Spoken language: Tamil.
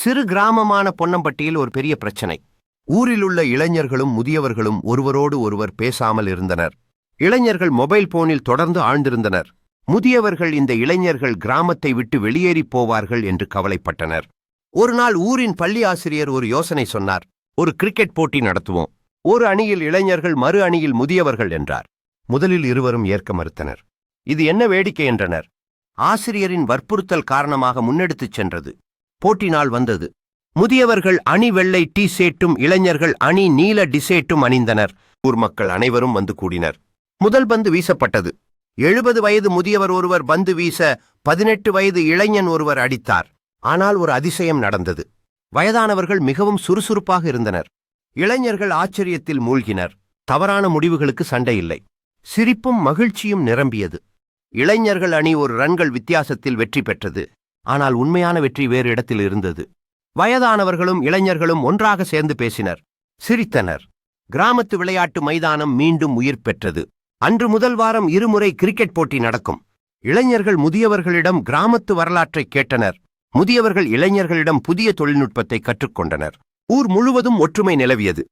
சிறு கிராமமான பொன்னம்பட்டியில் ஒரு பெரிய பிரச்சனை. ஊரிலுள்ள இளைஞர்களும் முதியவர்களும் ஒருவரோடு ஒருவர் பேசாமல் இருந்தனர். இளைஞர்கள் மொபைல் போனில் தொடர்ந்து ஆழ்ந்திருந்தனர். முதியவர்கள் இந்த இளைஞர்கள் கிராமத்தை விட்டு வெளியேறிப் போவார்கள் என்று கவலைப்பட்டனர். ஒரு நாள் ஊரின் பள்ளி ஆசிரியர் ஒரு யோசனை சொன்னார். ஒரு கிரிக்கெட் போட்டி நடத்துவோம். ஒரு அணியில் இளைஞர்கள் மறு அணியில் முதியவர்கள் என்றார். முதலில் இருவரும் ஏற்க மறுத்தனர். இது என்ன வேடிக்கை என்றனர். ஆசிரியரின் வற்புறுத்தல் காரணமாக முன்னெடுத்துச் சென்றது. போட்டி நாள் வந்தது. முதியவர்கள் அணி வெள்ளை டி சேட்டும் இளைஞர்கள் அணி நீல டிசேட்டும் அணிந்தனர். ஊர் மக்கள் அனைவரும் வந்து கூடினர். முதல் பந்து வீசப்பட்டது. எழுபது வயது முதியவர் ஒருவர் பந்து வீச பதினெட்டு வயது இளைஞன் ஒருவர் அடித்தார். ஆனால் ஒரு அதிசயம் நடந்தது. வயதானவர்கள் மிகவும் சுறுசுறுப்பாக இருந்தனர். இளைஞர்கள் ஆச்சரியத்தில் மூழ்கினர். தவறான முடிவுகளுக்கு சண்டை இல்லை. சிரிப்பும் மகிழ்ச்சியும் நிரம்பியது. இளைஞர்கள் அணி ஒரு ரன்கள் வித்தியாசத்தில் வெற்றி பெற்றது. ஆனால் உண்மையான வெற்றி வேறு இடத்தில் இருந்தது. வயதானவர்களும் இளைஞர்களும் ஒன்றாக சேர்ந்து பேசினர். சிரித்தனர். கிராமத்து விளையாட்டு மைதானம் மீண்டும் உயிர் பெற்றது. அன்று முதல் வாரம் இருமுறை கிரிக்கெட் போட்டி நடக்கும். இளைஞர்கள் முதியவர்களிடம் கிராமத்து வரலாற்றை கேட்டனர். முதியவர்கள் இளைஞர்களிடம் புதிய தொழில்நுட்பத்தை கற்றுக்கொண்டனர். ஊர் முழுவதும் ஒற்றுமை நிலவியது.